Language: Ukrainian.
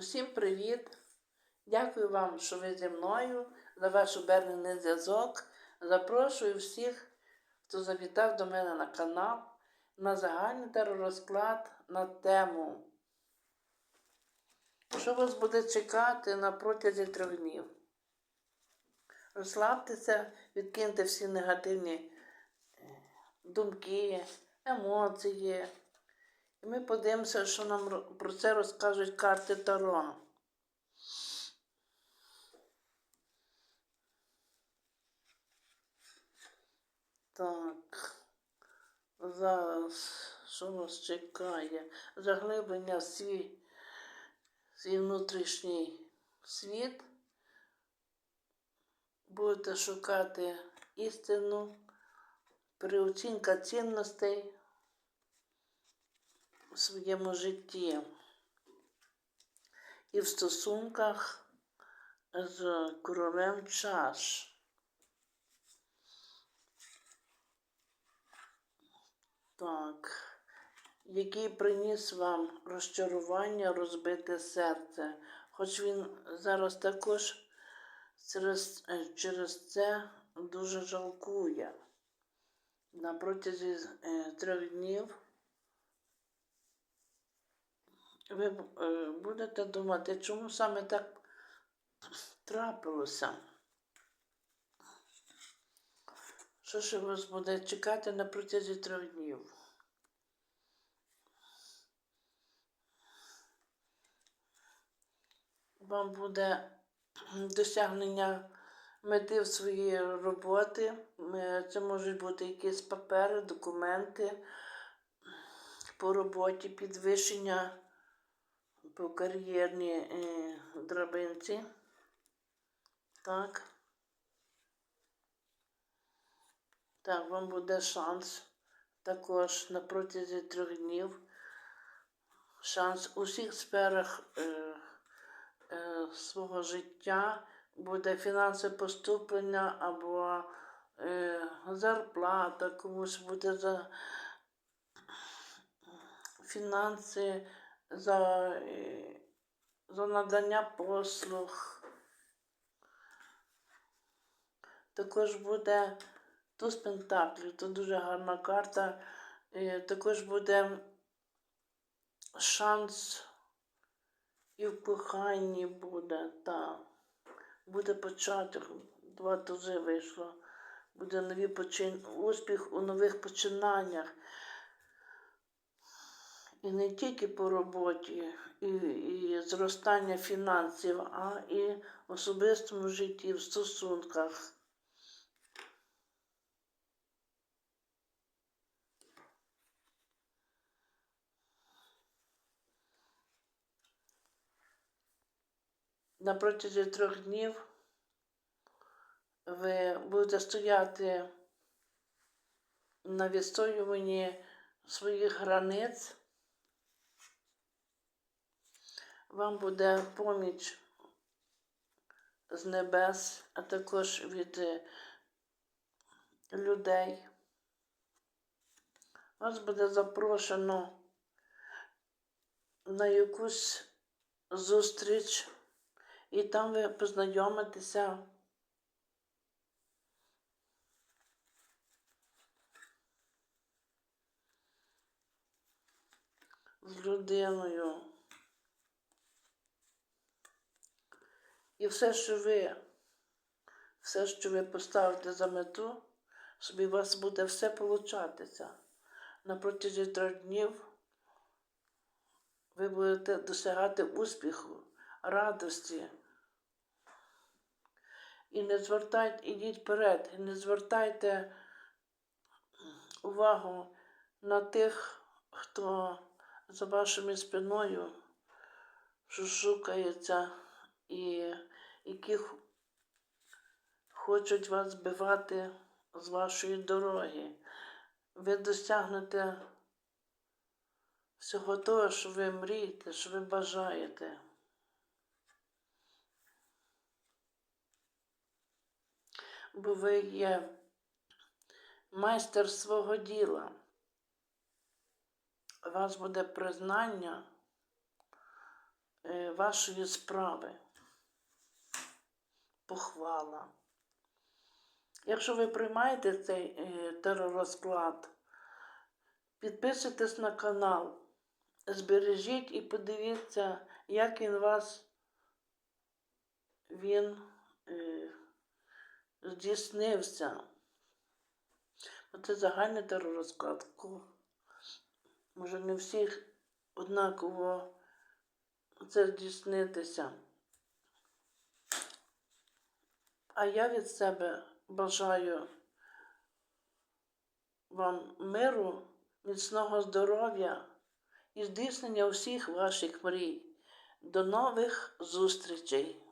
Усім привіт! Дякую вам, що ви зі мною, за ваш обернений зв'язок. Запрошую всіх, хто завітав до мене на канал на загальний теророзклад на тему. Що вас буде чекати на протязі трьох днів? Розслабтеся, відкиньте всі негативні думки, емоції. І ми подивимося, що нам про це розкажуть карти Таро. Так. Зараз що вас чекає? Заглиблення в свій, свій внутрішній світ. Будете шукати істину, переоцінка цінностей в своєму житті і в стосунках з королем чаш. Так, який приніс вам розчарування, розбите серце. Хоч він зараз також через, е, через це дуже жалкує. На протязі е, трьох днів ви е, будете думати, чому саме так трапилося? Що ж вас буде чекати на протязі трьох днів? Вам буде досягнення мети в своїй роботи. Е, Це можуть бути якісь папери, документи по роботі, підвищення по кар'єрній е, драбинці. Так. Так, вам буде шанс також на протязі трьох днів. Шанс у всіх сферах е, е, свого життя буде фінансове поступлення або е, зарплата, комусь буде за фінанси, за, е, за надання послуг. Також буде туз пентаклів, то дуже гарна карта. Е, Також буде шанс і в коханні буде, так. Буде початок, два тузи вийшло. Буде нові почин... успіх у нових починаннях. І не тільки по роботі, і, і зростання фінансів, а і в особистому житті, в стосунках. на протязі трьох днів ви будете стояти на відстоюванні своїх границь. Вам буде поміч з небес, а також від е, людей. Вас буде запрошено на якусь зустріч. І там ви познайомитеся з людиною. І все, що ви, все, що ви поставите за мету, собі у вас буде все получатися. На протязі трьох днів ви будете досягати успіху, радості. І не звертайте, ідіть вперед, і не звертайте увагу на тих, хто за вашою спиною шукається і які хочуть вас збивати з вашої дороги. Ви досягнете всього того, що ви мрієте, що ви бажаєте. бо ви є майстер свого діла. У вас буде признання, е, вашої справи. Похвала. Якщо ви приймаєте цей е, теророзклад, підписуйтесь на канал, збережіть і подивіться, як він вас він е, здійснився. Оце загальний теророзклад. Може не всіх однаково це здійснитися. А я від себе бажаю вам миру, міцного здоров'я і здійснення всіх ваших мрій. До нових зустрічей!